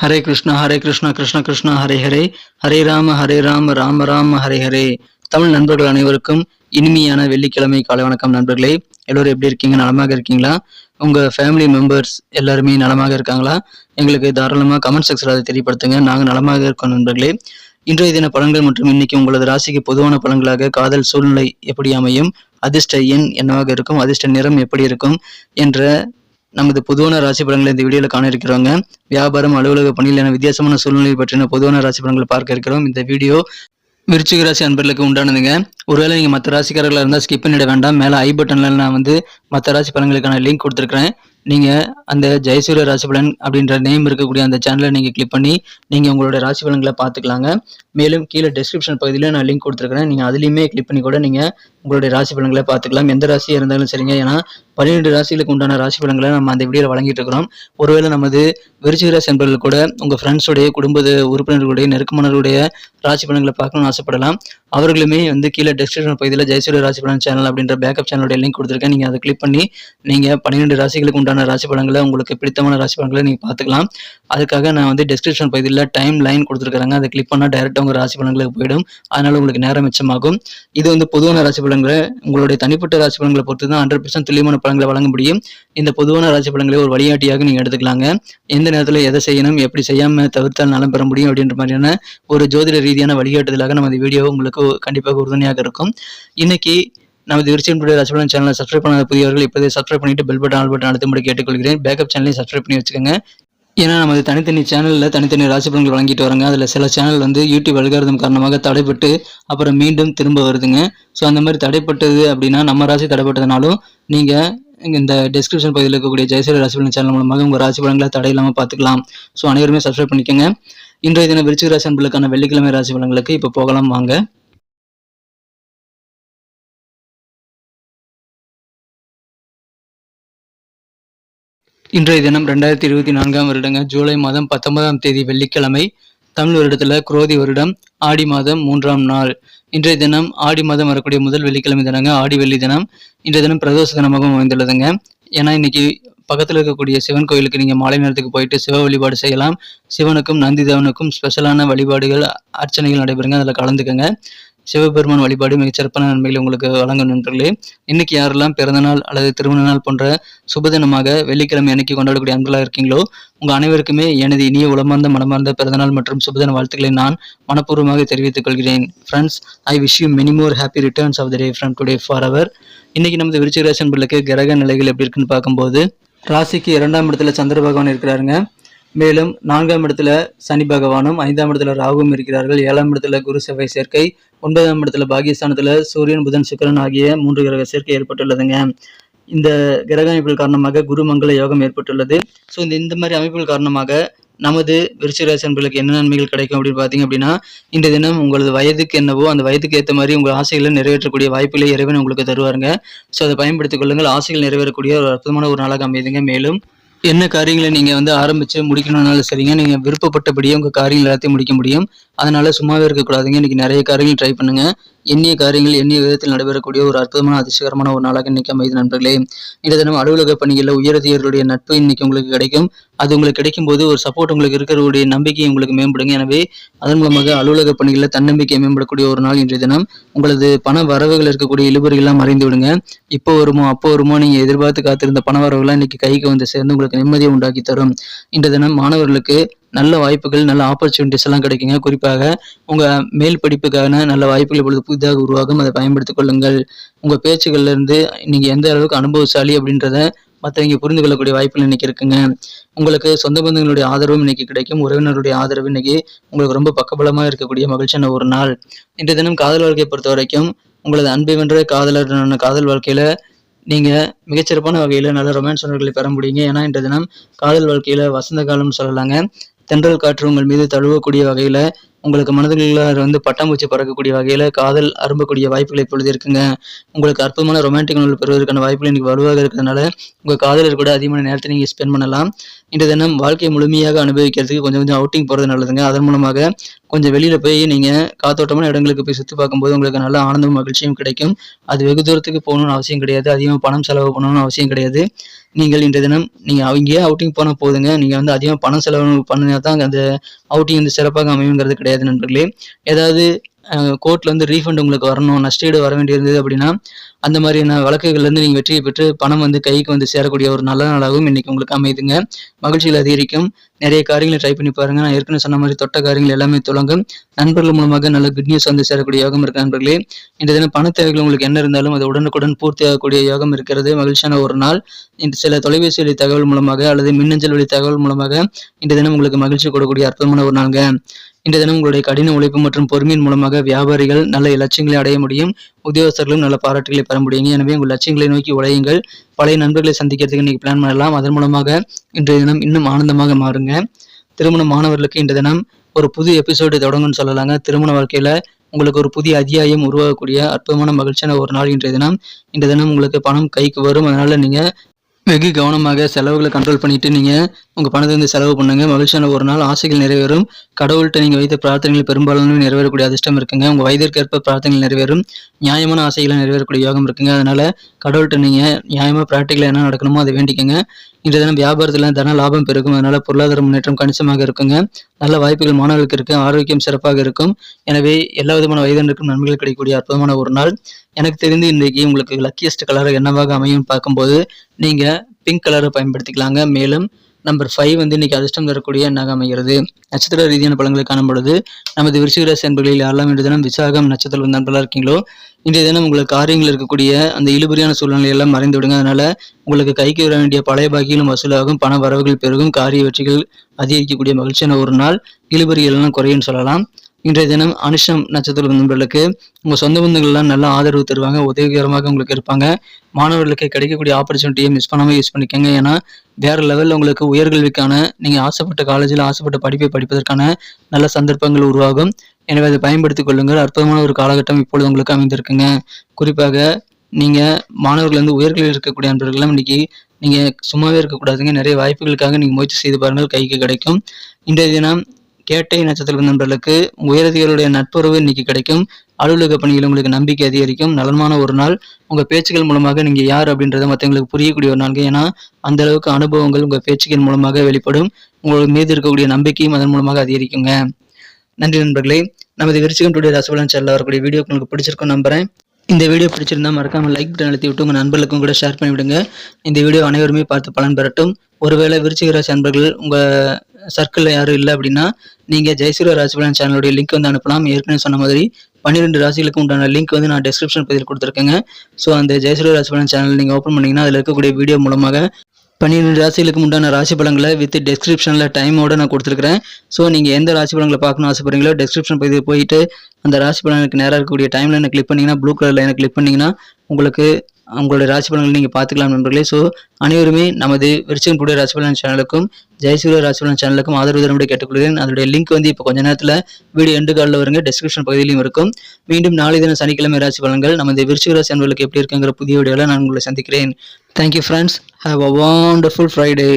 ஹரே கிருஷ்ணா ஹரே கிருஷ்ணா கிருஷ்ண கிருஷ்ணா ஹரே ஹரே. ஹரே ராம ஹரே ராம ராம ராம ஹரே ஹரே. தமிழ் நண்பர்கள் அனைவருக்கும் இனிமையான வெள்ளிக்கிழமை காலை வணக்கம் நண்பர்களே. எல்லோரும் எப்படி இருக்கீங்க? நலமாக இருக்கீங்களா? உங்க ஃபேமிலி மெம்பர்ஸ் எல்லாருமே நலமாக இருக்காங்களா? எங்களுக்கு தாராளமாக கமெண்ட் செக்ஷனில் அதை தெரியப்படுத்துங்க. நாங்கள் நலமாக இருக்கோம் நண்பர்களே. இன்றைய தின பலன்கள் மற்றும் இன்னைக்கு உங்களது ராசிக்கு பொதுவான பலன்களாக காதல் சூழ்நிலை எப்படி அமையும்? அதிர்ஷ்ட எண் என்னவாக இருக்கும்? அதிர்ஷ்ட நிறம் எப்படி இருக்கும்? என்ற நமது பொதுவான ராசி பலன்களை இந்த வீடியோவில் காண இருக்கிறோங்க வியாபாரம் அலுவலக பணியில் என வித்தியாசமான சூழ்நிலை பற்றின பொதுவான ராசி பலன்களை பார்க்க இருக்கிறோம். இந்த வீடியோ விருச்சிக ராசி அன்பர்களுக்கு உண்டானதுங்க. ஒருவேளை நீங்கள் மற்ற ராசிக்காரர்களாக இருந்தால் ஸ்கிப் பண்ணிட வேண்டாம். மேலே ஐ பட்டனில் நான் வந்து மற்ற ராசி பலன்களுக்கான லிங்க் கொடுத்துருக்குறேன். நீங்கள் அந்த ஜெயசூரிய ராசி பலன் அப்படின்ற நேம் இருக்கக்கூடிய அந்த சேனலை நீங்கள் கிளிக் பண்ணி நீங்கள் உங்களோட ராசி பலன்களை பார்த்துக்கலாங்க. மேலும் கீழே டிஸ்கிரிப்ஷன் பகுதியில் நான் லிங்க் கொடுத்துருக்குறேன். நீங்கள் அதுலேயுமே கிளிக் பண்ணி கூட நீங்கள் உங்களுடைய ராசி பலன்களை பார்த்துக்கலாம். எந்த ராசியாக இருந்தாலும் சரிங்க. ஏன்னா பன்னிரெண்டு ராசிகளுக்கு உண்டான ராசி பலன்களை நம்ம அந்த வீடியோவில் வழங்கிட்டு இருக்கிறோம். ஒருவேளை நமது விருச்சிக ராசி என்பவர்கள் கூட உங்கள் ஃப்ரெண்ட்ஸுடைய குடும்ப உறுப்பினர்களுடைய நெருக்கமானவருடைய ராசி பலன்களை பார்க்கணும்னு ஆசைப்படலாம். அவர்களுமே வந்து கீழே டிஸ்கிரிப்ஷன் பகுதியில் ஜெயசூரிய ராசி பலன் சேனல் அப்படின்ற பேக்கப் சேனலுடைய லிங்க் கொடுத்துருக்கேன். நீங்கள் அதை கிளிக் பண்ணி நீங்கள் பன்னிரெண்டு ராசிகளுக்கு உண்டான ராசி பலன்களை உங்களுக்கு பிடித்தமான ராசி பலன்களை நீங்கள் பார்த்துக்கலாம். அதுக்காக நான் வந்து டெஸ்கிரிப்ஷன் பகுதியில் டைம் லைன் கொடுத்துருக்காங்க. அதை கிளிக் பண்ணால் டைரெக்டாக உங்கள் ராசி பலன்களுக்கு போயிடும். அதனால் உங்களுக்கு நேரம் மிச்சமாகும். இது வந்து பொதுவான ராசி பலன்களை உங்களுடைய தனிப்பட்ட ராசி பலன்களை பொறுத்து தான் ஹண்ட்ரட் பர்சன்ட் துல்லியமான பலன்களை வழங்க முடியும். இந்த பொதுவான ராசி பலன்களை ஒரு வழிகாட்டியாக நீங்கள் எடுத்துக்கலாங்க. எந்த நேரத்தில் எதை செய்யணும் எப்படி செய்யாமல் தவிர்த்தால் நலம் பெற முடியும் அப்படின்ற மாதிரியான ஒரு ஜோதிட ரீதியான வழிகாட்டுதலாக நம்ம இந்த வீடியோ உங்களுக்கு கண்டிப்பாக உறுதுணையாக இருக்கும். இன்னைக்கு நமது விருச்சியம் டுடே ராசிபலன் சேனலை சப்ஸ்கிரைப் பண்ணாத புதியவர்கள் இப்போதே சப்ஸ்கிரைப் பண்ணிட்டு பெல் பட்டன் ஆல் பட்டன் அழுத்தும்படி கேட்டுக்கொள்கிறேன். பேக்கப் சேனலையும் சப்ஸ்கிரைப் பண்ணி வச்சுக்கோங்க. ஏன்னா நமது தனித்தனி சேனலில் தனித்தனி ராசி பலன்கள் வழங்கிட்டு வராங்க. அதில் சில சேனல் வந்து யூடியூப் அல்காரதம் காரணமாக தடைப்பட்டு அப்புறம் மீண்டும் திரும்ப வருதுங்க. ஸோ அந்த மாதிரி தடைப்பட்டது அப்படின்னா நம்ம ராசி தடைப்பட்டதுனாலும் நீங்கள் இந்த டிஸ்கிரிப்ஷன் பகுதியில் இருக்கக்கூடிய ஜெயசீல ராசி பலன் சேனல் மூலமாக உங்கள் ராசி பலன்களை தடை இல்லாமல் பார்த்துக்கலாம். ஸோ அனைவருமே சப்ஸ்கிரைப் பண்ணிக்கோங்க. இன்றைய தினம் விருச்சிக ராசி அன்பர்களுக்கான வெள்ளிக்கிழமை ராசி பலன்களுக்கு இப்போ போகலாம். வாங்க. இன்றைய தினம் ரெண்டாயிரத்தி இருபத்தி நான்காம் வருடங்க ஜூலை மாதம் பத்தொன்பதாம் தேதி வெள்ளிக்கிழமை தமிழ் வருடத்தில் குரோதி வருடம் ஆடி மாதம் மூன்றாம் நாள். இன்றைய தினம் ஆடி மாதம் வரக்கூடிய முதல் வெள்ளிக்கிழமை தினங்க ஆடி வெள்ளி தினம். இன்றைய தினம் பிரதோஷ தினமாகவும் அமைந்துள்ளதுங்க. ஏன்னா இன்னைக்கு பக்கத்தில் இருக்கக்கூடிய சிவன் கோயிலுக்கு நீங்கள் மாலை நேரத்துக்கு போயிட்டு சிவ வழிபாடு செய்யலாம். சிவனுக்கும் நந்திதேவனுக்கும் ஸ்பெஷலான வழிபாடுகள் அர்ச்சனைகள் நடைபெறுங்க அதில் கலந்துக்கங்க. சிவபெருமான் வழிபாடு மிகச்சிறப்பான நன்மைகளை உங்களுக்கு வழங்கும் நண்பர்களே. இன்னைக்கு யாரெல்லாம் பிறந்தநாள் அல்லது திருமண நாள் போன்ற சுபதினமாக வெள்ளிக்கிழமை அன்னைக்கு கொண்டாடக்கூடிய அன்பர்களாக இருக்கீங்களோ உங்க அனைவருக்குமே எனது இனிய உளமார்ந்த மனமார்ந்த பிறந்தநாள் மற்றும் சுபதின வாழ்த்துக்களை நான் மனப்பூர்வமாக தெரிவித்துக் கொள்கிறேன். Friends I wish you many more happy returns of the day from today for our இன்னைக்கு நமது விருச்சிகராசன் பிள்ளைக்கு கிரக நிலைகள் எப்படி இருக்குன்னு பார்க்கும்போது ராசிக்கு இரண்டாம் இடத்துல சந்திர பகவான் இருக்கிறாருங்க. மேலும் நான்காம் இடத்துல சனி பகவானும் ஐந்தாம் இடத்துல ராகுவும் இருக்கிறார்கள். ஏழாம் இடத்துல குரு செவ்வாய் சேர்க்கை ஒன்பதாம் இடத்துல பாகிஸ்தானத்துல சூரியன் புதன் சுக்கரன் ஆகிய மூன்று கிரக சேர்க்கை ஏற்பட்டுள்ளதுங்க. இந்த கிரக அமைப்புகள் காரணமாக குரு மங்கள யோகம் ஏற்பட்டுள்ளது. ஸோ இந்த இந்த மாதிரி அமைப்புகள் காரணமாக நமது விருச்சிகராசி அன்பர்களுக்கு என்ன நன்மைகள் கிடைக்கும் அப்படின்னு பார்த்தீங்க அப்படின்னா இந்த தினம் உங்களது வயதுக்கு என்னவோ அந்த வயதுக்கு ஏற்ற மாதிரி உங்கள் ஆசைகளை நிறைவேற்றக்கூடிய வாய்ப்புகளை இறைவன் உங்களுக்கு தருவாருங்க. ஸோ அதை பயன்படுத்திக் கொள்ளுங்கள். ஆசைகள் நிறைவேறக்கூடிய ஒரு அற்புதமான ஒரு நாளாக அமைதுங்க மேலும் என்ன காரியங்களை நீங்கள் வந்து ஆரம்பித்து முடிக்கணும்னாலும் சரிங்க. நீங்கள் விருப்பப்பட்டபடியே உங்கள் காரியங்கள் எல்லாத்தையும் முடிக்க முடியும். அதனால சும்மாவே இருக்கக்கூடாதுங்க. இன்னைக்கு நிறைய காரியங்கள் ட்ரை பண்ணுங்க. எண்ணிய காரியங்கள் எண்ணிய விதத்தில் நடைபெறக்கூடிய ஒரு அற்புதமான அதிர்ஷ்டகரமான ஒரு நாளாக இன்னைக்கு அமைது நண்பர்களே. இந்த தினம் அலுவலக பணிகளில் உயரதியர்களுடைய நட்பு இன்னைக்கு உங்களுக்கு கிடைக்கும். அது உங்களுக்கு கிடைக்கும் போது ஒரு சப்போர்ட் உங்களுக்கு இருக்கிறவருடைய நம்பிக்கை உங்களுக்கு மேம்படுங்க. எனவே அதன் மூலமாக அலுவலக பணிகளில் தன்னம்பிக்கை மேம்படக்கூடிய ஒரு நாள் இன்றைய தினம். உங்களது பண வரவுகள் இருக்கக்கூடிய இழுபறிகள்லாம் மறைந்து விடுங்க. இப்போ வருமோ அப்போ வருமோ நீங்கள் எதிர்பார்த்து காத்திருந்த பண வரவுகள்லாம் இன்னைக்கு கைக்கு வந்து சேர்ந்து உங்களுக்கு நிம்மதியை உண்டாக்கி தரும். இன்றைய தினம் மாணவர்களுக்கு நல்ல வாய்ப்புகள் நல்ல ஆப்பர்ச்சுனிட்டிஸ் எல்லாம் கிடைக்குங்க. குறிப்பாக உங்கள் மேல் படிப்புக்கான நல்ல வாய்ப்புகள் இப்பொழுது புதிதாக உருவாகும். அதை பயன்படுத்திக் கொள்ளுங்கள். உங்கள் பேச்சுகள்லேருந்து இருந்து எந்த அளவுக்கு அனுபவசாலி அப்படின்றத மற்றவங்க புரிந்து கொள்ளக்கூடிய வாய்ப்புகள் இன்னைக்கு இருக்குங்க. உங்களுக்கு சொந்த பந்தங்களுடைய ஆதரவும் இன்னைக்கு கிடைக்கும். உறவினருடைய ஆதரவு இன்னைக்கு உங்களுக்கு ரொம்ப பக்கபலமாக இருக்கக்கூடிய மகிழ்ச்சியான ஒரு நாள். இன்றைய தினம் காதல் வாழ்க்கையை பொறுத்த வரைக்கும் உங்களது அன்பை வென்ற காதலர் காதல் வாழ்க்கையில நீங்க மிகச்சிறப்பான வகையில நல்ல ரொமான்ஸ் உணர்வுகளை பெற முடியுங்க. ஏன்னா இன்றைய தினம் காதல் வாழ்க்கையில வசந்த காலம்னு சொல்லலாங்க. தென்றல் காற்று உங்கள் மீது தழுவக்கூடிய வகையில் உங்களுக்கு மனதில் வந்து பட்டாம்பூச்சி பறக்கக்கூடிய வகையில் காதல் அரும்பக்கூடிய வாய்ப்புகள் இப்பொழுது இருக்குங்க. உங்களுக்கு அற்புதமான ரொமான்டிக் உணர்வு பெறுவதற்கான வாய்ப்புகள் இன்னைக்கு வலுவாக இருக்கிறதுனால உங்கள் காதலர் கூட அதிகமான நேரத்தை நீங்கள் ஸ்பெண்ட் பண்ணலாம். இன்றைய தினம் வாழ்க்கையை முழுமையாக அனுபவிக்கிறதுக்கு கொஞ்சம் கொஞ்சம் அவுட்டிங் போகிறது நல்லதுங்க. அதன் மூலமாக கொஞ்சம் வெளியில் போய் நீங்கள் காத்தோட்டமான இடங்களுக்கு போய் சுற்றி பார்க்கும்போது உங்களுக்கு நல்ல ஆனந்தமும் மகிழ்ச்சியும் கிடைக்கும். அது வெகு தூரத்துக்கு போகணும்னு அவசியம் கிடையாது. அதிகமாக பணம் செலவு பண்ணணும்னு அவசியம் கிடையாது. நீங்கள் இன்றைய தினம் நீங்கள் அவங்க அவுட்டிங் போனால் போதுங்க. நீங்கள் வந்து அதிகமாக பணம் செலவு பண்ணினா தான் அந்த அவுட்டிங் வந்து சிறப்பாக அமையுங்கிறது கிடையாது. நண்பர்களே. ஏதாவது கோர்ட்ல வந்து ரீஃபண்ட் உங்களுக்கு வரணும் நஷ்டீடு வர வேண்டியிருந்தது அப்படின்னா அந்த மாதிரியான வழக்குகள்லேருந்து நீங்கள் வெற்றியை பெற்று பணம் வந்து கைக்கு வந்து சேரக்கூடிய ஒரு நல்ல நாளாகவும் இன்னைக்கு உங்களுக்கு அமைதுங்க மகிழ்ச்சிகள் அதிகரிக்கும். நிறைய காரியங்களை ட்ரை பண்ணி பாருங்க. நான் ஏற்கனவே சொன்ன மாதிரி தொட்ட காரியங்கள் எல்லாமே தொடங்கும் நண்பர்கள் மூலமாக நல்ல குட் நியூஸ் வந்து சேரக்கூடிய யோகம் இருக்கு நண்பர்களே. இந்த தினம் பண தேவைகள் உங்களுக்கு என்ன இருந்தாலும் அது உடனுக்குடன் பூர்த்தி ஆகக்கூடிய யோகம் இருக்கிறது. மகிழ்ச்சியான ஒரு நாள். இந்த சில தொலைபேசி வழி தகவல் மூலமாக அல்லது மின்னஞ்சல் வழி தகவல் மூலமாக இந்த தினம் உங்களுக்கு மகிழ்ச்சி கொடுக்கக்கூடிய அற்புதமான ஒரு நாளுங்க. இன்றைய தினம் உங்களுடைய கடின உழைப்பு மற்றும் பொறுமையின் மூலமாக வியாபாரிகள் நல்ல இலட்சியங்களை அடைய முடியும். உத்தியோகஸ்தர்களும் நல்ல பாராட்டுகளை பெற முடியும் எனவே உங்கள் லட்சியங்களை நோக்கி உழையுங்கள். பழைய நண்பர்களை சந்திக்கிறதுக்கு இன்னைக்கு பிளான் பண்ணலாம். அதன் மூலமாக இன்றைய தினம் இன்னும் ஆனந்தமாக மாறுங்க. திருமண மாணவர்களுக்கு இன்றைய தினம் ஒரு புது எபிசோடு தொடங்கும்னு சொல்லலாங்க. திருமண வாழ்க்கையில் உங்களுக்கு ஒரு புதிய அத்தியாயம் உருவாகக்கூடிய அற்புதமான மகிழ்ச்சியான ஒரு நாள் இன்றைய தினம். இன்றைய தினம் உங்களுக்கு பணம் கைக்கு வரும். அதனால் நீங்கள் வெகு கவனமாக செலவுகளை கண்ட்ரோல் பண்ணிட்டு நீங்கள் உங்கள் பணத்தை வந்து செலவு பண்ணுங்க. மகிழ்ச்சியான ஒரு நாள். ஆசைகள் நிறைவேறும். கடவுள்கிட்ட நீங்கள் வைத்த பிரார்த்தனைகள் பெரும்பாலும் நிறைவேறக்கூடிய அதிர்ஷ்டம் இருக்குங்க. உங்கள் வயதிற்கேற்ப பிரார்த்தனைகள் நிறைவேறும். நியாயமான ஆசைகளை நிறைவேறக்கூடிய யோகம் இருக்குங்க. அதனால் கடவுள்கிட்ட நீங்கள் நியாயமாக ப்ராக்டிக்கலாக என்ன நடக்கணுமோ அதை வேண்டிக்கங்க. இன்றைய தினம் வியாபாரத்தில் தன லாபம் பெருகும். அதனால் பொருளாதார முன்னேற்றம் கணிசமாக இருக்குங்க. நல்ல வாய்ப்புகள் மாணவர்களுக்கு இருக்குது ஆரோக்கியம் சிறப்பாக இருக்கும். எனவே எல்லா விதமான வயதினருக்கும் நன்மைகள் கிடைக்கக்கூடிய அற்புதமான ஒரு நாள். எனக்கு தெரிந்து இன்றைக்கு உங்களுக்கு லக்கியஸ்ட் கலர் என்னவாக அமையும் பார்க்கும்போது நீங்கள் பிங்க் கலரை பயன்படுத்திக்கலாங்க. மேலும் நம்பர் ஃபைவ் வந்து இன்னைக்கு அதிர்ஷ்டம் தரக்கூடிய எண்ணாக அமைகிறது. நட்சத்திர ரீதியான பலன்களை காணும் பொழுது நமது விருச்சிகராசி அன்பர்களில் யாரெல்லாம் இன்று தினம் விசாகம் நட்சத்திரம் நண்பர்களாக இருக்கீங்களோ இன்றைய தினம் உங்களுக்கு காரியங்கள் இருக்கக்கூடிய அந்த இழுபறியான சூழ்நிலை எல்லாம் மறைந்து விடுங்க. அதனால உங்களுக்கு கைக்கு வர வேண்டிய பழைய பாக்கியிலும் வசூலாகும் பண வரவுகள் பெருகும் காரிய வெற்றிகள் அதிகரிக்கக்கூடிய மகிழ்ச்சியான ஒரு நாள் இழுபறிகள் எல்லாம் குறையும் சொல்லலாம். இன்றைய தினம் அனுஷம் நட்சத்திர நண்பர்களுக்கு உங்கள் சொந்த பந்தங்கள்லாம் நல்ல ஆதரவு தருவாங்க உதவிகரமாக உங்களுக்கு இருப்பாங்க. மாணவர்களுக்கு கிடைக்கக்கூடிய ஆப்பர்ச்சுனிட்டியை மிஸ் பண்ணாமல் யூஸ் பண்ணிக்கோங்க. ஏன்னா வேறு லெவலில் உங்களுக்கு உயர்கல்விக்கான நீங்கள் ஆசைப்பட்ட காலேஜில் ஆசைப்பட்ட படிப்பை படிப்பதற்கான நல்ல சந்தர்ப்பங்கள் உருவாகும். எனவே அதை பயன்படுத்திக் கொள்ளுங்கள். அற்புதமான ஒரு காலகட்டம் இப்பொழுது உங்களுக்கு அமைந்திருக்குங்க. குறிப்பாக நீங்கள் மாணவர்கள் வந்து உயர்கல்வியில் இருக்கக்கூடிய அன்பர்கள்லாம் இன்னைக்கு நீங்கள் சும்மாவே இருக்கக்கூடாதுங்க நிறைய வாய்ப்புகளுக்காக நீங்கள் முயற்சி செய்து பாருங்கள். கைக்கு கிடைக்கும். இன்றைய தினம் கேட்டை நட்சத்திர நண்பர்களுக்கு உயரதிகளுடைய நட்புறவு இன்னைக்கு கிடைக்கும். அலுவலக பணியில் உங்களுக்கு நம்பிக்கை அதிகரிக்கும். நலமான ஒரு நாள். உங்க பேச்சுகள் மூலமாக நீங்க யார் அப்படின்றத மற்றவங்களுக்கு புரியக்கூடிய ஒரு நாள் ஏன்னா அந்த அளவுக்கு அனுபவங்கள் உங்க பேச்சுகள் மூலமாக வெளிப்படும். உங்களுக்கு மீது இருக்கக்கூடிய நம்பிக்கையும் அதன் மூலமாக அதிகரிக்குங்க. நன்றி நண்பர்களே. நமது விருச்சிகம் டுடே ரசபலன் வரக்கூடிய வீடியோ உங்களுக்கு பிடிச்சிருக்கும் நம்புறேன். இந்த வீடியோ பிடிச்சிருந்தா மறக்காம லைக் பட்டன் அழுத்தி விட்டு உங்க நண்பர்களுக்கும் கூட ஷேர் பண்ணிவிடுங்க. இந்த வீடியோ அனைவருமே பார்த்து பலன் பெறட்டும். ஒருவேளை விருச்சிக ராசி நண்பர்கள் உங்க சர்க்கிளில் யாரும் இல்லை அப்படின்னா நீங்கள் ஜெயசூரிய ராசிபலன் சேனலுடைய லிங்க் வந்து அனுப்பலாம். ஏற்கனவே சொன்ன மாதிரி பன்னிரெண்டு ராசிகளுக்கு உண்டான லிங்க் வந்து நான் டிஸ்கிரிப்ஷன் பதிவில் கொடுத்துருக்கேங்க. ஸோ அந்த ஜெயசூரிய ராசிபலன் சேனல் நீங்கள் ஓப்பன் பண்ணிங்கன்னா அதில் இருக்கக்கூடிய வீடியோ மூலமாக பன்னிரெண்டு ராசிகளுக்கு உண்டான ராசி பலங்களை வித் டெஸ்கிரிப்ஷனில் டைமோட நான் கொடுத்துருக்கிறேன். ஸோ நீங்கள் எந்த ராசி பலங்களை பார்க்கணும் ஆசைப்படுறீங்களோ டெஸ்கிரிப்ஷன் பதிவு போயிட்டு அந்த ராசி பலனுக்கு நேராக இருக்கக்கூடிய டைமில் என்ன கிளிக் பண்ணிங்கன்னா ப்ளூ கலரில் எனக்கு கிளிக் பண்ணிங்கன்னா உங்களுக்கு உங்களுடைய ராசி பலன்கள் நீங்கள் பார்த்துக்கலாம் நண்பர்களே. ஸோ அனைவருமே நமது விருச்சகன் கூடிய ராசி பலன் சேனலுக்கும் ஜெயசூரிய ராசி பலன் சேனலுக்கும் ஆதரவு தரும்படி கேட்டுக்கொள்கிறேன். அதோடைய லிங்க் வந்து இப்போ கொஞ்ச நேரத்தில் வீடியோ எண்டு காலில் வருங்க. டிஸ்கிரிப்ஷன் பகுதியிலும் இருக்கும். மீண்டும் நாளை தினம் சனிக்கிழமை ராசி பலன்கள் நமது விருச்சிக ராசி அன்பர்களுக்கு எப்படி இருக்குங்கிற புதிய வீடியோவில் நான் உங்களை சந்திக்கிறேன். Thank you friends have a wonderful Friday